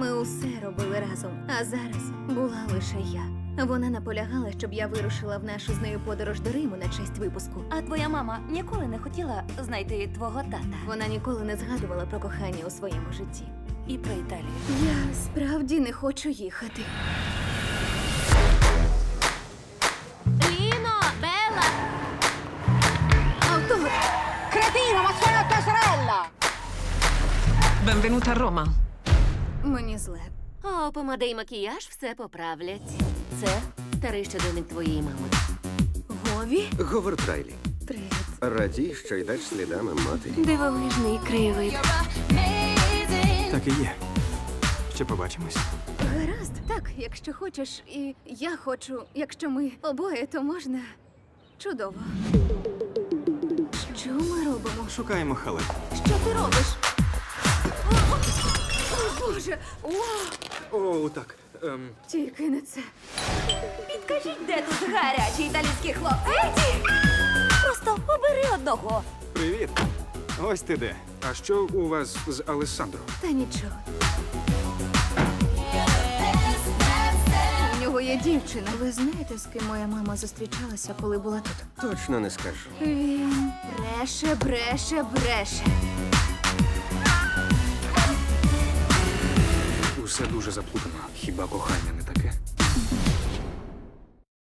Ми усе робили разом, а зараз була лише я. Вона наполягала, щоб я вирушила в нашу з нею подорож до Риму на честь випуску. А твоя мама ніколи не хотіла знайти твого тата Вона ніколи не згадувала про кохання у своєму житті. і про Італію. Я справді не хочу їхати. Ліно, Бела! Автограф! Suona tua sorella! Benvenuta a Roma. Мені зле. О, помада і макіяж все поправлять. Це старий щоденник твоєї мами. Гові? Говард Райлі. Привіт. Радій, що йдеш слідами матері. Дивовижний кривий. Так і є. Ще побачимось. Гаразд, так, якщо хочеш, і я хочу, якщо ми обоє, то можна. Чудово. Що ми робимо? Шукаємо халеп. Що ти робиш? Боже! О, О, так. Ем, тільки не це. Підкажіть, де тут гарячі італійські хлопці? Просто обери одного. привіт. Ось ти де. А що у вас з Алессандро? Та нічого. У нього є дівчина. Ви знаєте, з ким моя мама зустрічалася, коли була тут? Точно не скажу. Він бреше, бреше, бреше. Усе дуже заплутано. Хіба кохання?